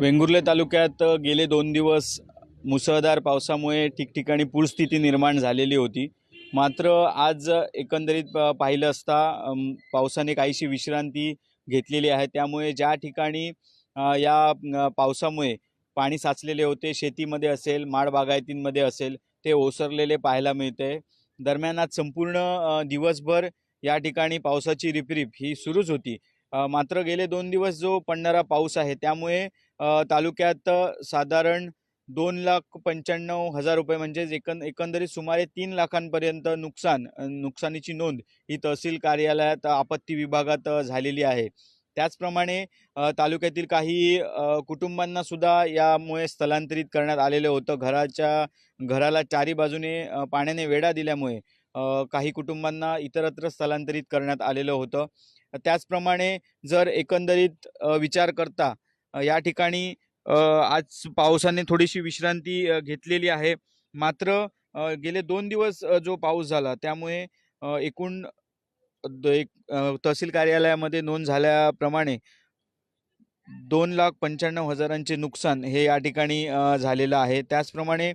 वेंगुर्ले तालुक्यात गेले दोन दिवस मुसळधार पावसामुळे ठिकठिकाणी पूरस्थिती निर्माण झालेली होती. मात्र आज एकंदरीत प- पाहिलं असता पावसाने काहीशी विश्रांती घेतलेली आहे. त्यामुळे ज्या ठिकाणी या पावसामुळे पाणी साचलेले होते शेतीमध्ये असेल माड बागायतींमध्ये असेल ते ओसरलेले पाहायला मिळते. दरम्यान आज संपूर्ण दिवसभर या ठिकाणी पावसाची रिपरिप ही सुरूच होती. मात्र गेले दोन दिवस जो पडणारा पाऊस आहे त्यामुळे तालुक्यात साधारण दोन लाख पंच्याण्णव हजार रुपये म्हणजेच एकं एकंदरीत सुमारे तीन लाखांपर्यंत नुकसान नुकसानीची नोंद ही तहसील कार्यालयात आपत्ती विभागात झालेली आहे. त्याचप्रमाणे तालुक्यातील काही कुटुंबांना सुद्धा यामुळे स्थलांतरित करण्यात आलेलं होतं. घराच्या घराला चारी बाजूने पाण्याने वेढा दिल्यामुळे काही कुटुंबांना इतरत्र स्थलांतरित करण्यात आलेलं होतं. त्याचप्रमाणे जर एकंदरीत विचार करता या ठिकाणी आज पावसाने थोडीशी विश्रांती घेतलेली आहे. मात्र गेले दोन दिवस जो पाऊस झाला त्यामुळे एकूण द एक तहसील कार्यालयामध्ये नोंद झाल्याप्रमाणे दोन लाख पंच्याण्णव हजारांचे नुकसान हे या ठिकाणी झालेलं आहे. त्याचप्रमाणे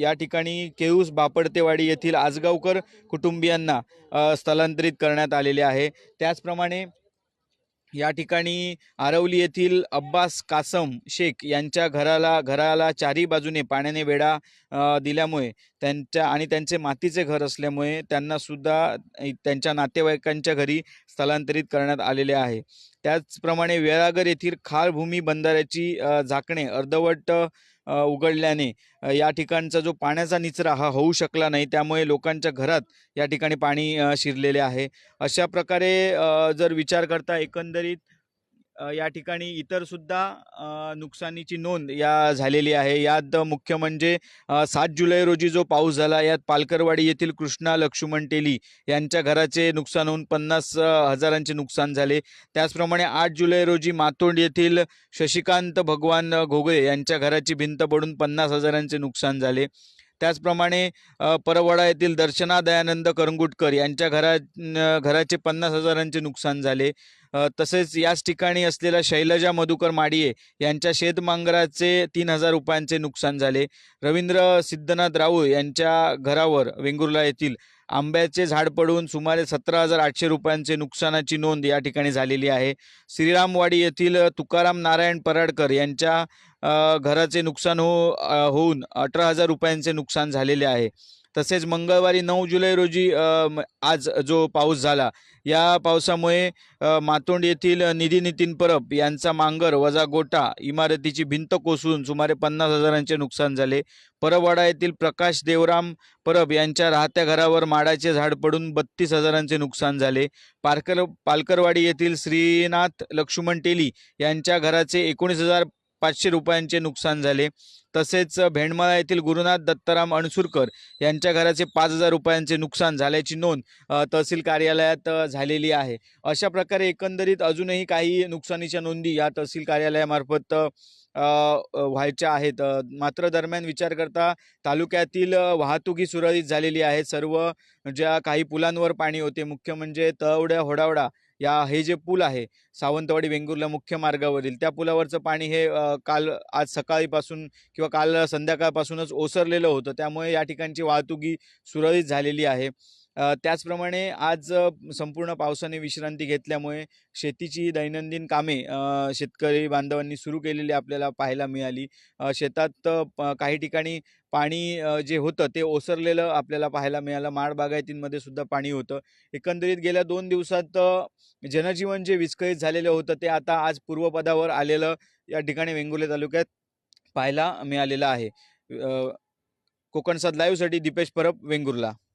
या ठिकाणी केऊस बापडतेवाडी येथील आजगावकर कुटुंबियांना स्थलांतरित करण्यात आलेले आहे. त्याचप्रमाणे या ठिकाणी आरवली येथील अब्बास कासम शेख यांच्या घराला घराला चारी बाजूने पाण्याने वेढा दिल्यामुळे त्यांच्या आणि त्यांचे मातीचे घर असल्यामुळे त्यांनासुद्धा त्यांच्या नातेवाईकांच्या घरी स्थलांतरित करण्यात आलेले आहे. त्याचप्रमाणे वेळागर येथील खारभूमी बंधाऱ्याची झाकणे अर्धवट उघडल्याने या ठिकाणचा जो पाण्याचा निचरा हा होऊ शकला नाही त्यामुळे लोकांच्या घरात या ठिकाणी पाणी शिरलेले आहे. अशा प्रकारे जर विचार करता एकंदरीत या ठिकाणी इतर सुद्धा नुकसानीची नोंद या झालेली आहे. यात मुख्य म्हणजे सात जुलै रोजी जो पाऊस झाला यात पालकरवाडी येथील कृष्णा लक्ष्मण टेली यांच्या घराचे नुकसान होऊन पन्नास हजारांचे नुकसान झाले. त्याचप्रमाणे आठ जुलै रोजी मातोंड येथील शशिकांत भगवान घोगळे यांच्या घराची भिंत पडून पन्नास हजारांचे नुकसान झाले. त्याचप्रमाणे परवडा येथील दर्शना दयानंद करंगुटकर यांच्या घरा घराचे पन्नास हजारांचे नुकसान झाले. तसेच याच ठिकाणी असलेल्या शैलजा मधुकर माडिये यांच्या शेतमांगराचे तीन हजार रुपयांचे नुकसान झाले. रवींद्र सिद्धनाथ राऊळ यांच्या घरावर वेंगुर्ला येथील आंब्याचे झाड पडून सुमारे सतरा हजार आठशे रुपयांचे नुकसानाची नोंद या ठिकाणी झालेली आहे. श्रीरामवाडी येथील तुकाराम नारायण पराडकर यांच्या घराचे नुकसान हो होऊन अठरा हजार रुपयांचे नुकसान झालेले आहे. तसेच मंगळवारी नऊ जुलै रोजी म- आज जो पाऊस झाला या पावसामुळे मातोंड येथील निधी नितीन परब यांचा मांगर वजा गोटा इमारतीची भिंत कोसळून सुमारे पन्नास हजारांचे नुकसान झाले. परवाडा येथील प्रकाश देवराम परब यांच्या राहत्या घरावर माडाचे झाड पडून बत्तीस हजारांचे नुकसान झाले. पारकर पालकरवाडी येथील श्रीनाथ लक्ष्मण टेली यांच्या घराचे एकोणीस हजार पाचशे रुपयांचे नुकसान झाले. तसेच भेंडमाळा येथील गुरुनाथ दत्ताराम अणसुरकर यांच्या घराचे पाच हजार रुपयांचे नुकसान झाल्याची नोंद तहसील कार्यालयात झालेली आहे. अशा प्रकारे एकंदरीत अजूनही काही नुकसानीच्या नोंदी या तहसील कार्यालयामार्फत व्हायच्या आहेत. मात्र दरम्यान विचार करता तालुक्यातील वाहतुकी सुरळीत झालेली आहे. सर्व ज्या काही पुलांवर पाणी होते मुख्य म्हणजे तळवड्या होडावडा या हे जे पूल आहे सावंतवाडी वेंगुर्ला मुख्य मार्गावरील त्या पुलावरचं पाणी हे काल आज सकाळीपासून किंवा काल संध्याकाळपासूनच ओसरलेलं होतं. त्यामुळे या ठिकाणची वाहतुकी सुरळीत झालेली आहे. त्याचप्रमाणे आज संपूर्ण पावसाने विश्रांती घेतल्यामुळे शेतीची दैनंदिन कामे शेतकरी बांधवांनी सुरू केलेली आपल्याला पाहायला मिळाली. शेतात प- काही ठिकाणी पाणी जे होतं ते ओसरलेलं आपल्याला पाहायला मिळालं. माड बागायतींमध्ये सुद्धा पाणी होतं. एकंदरीत गेल्या दोन दिवसात जनजीवन जे विस्कळीत झालेलं होतं ते आता आज पूर्वपदावर आलेलं या ठिकाणी वेंगुर्ले तालुक्यात पाहायला मिळालेलं आहे. अ, कोकणसाद लाईव्हसाठी दीपेश परब वेंगुर्ला.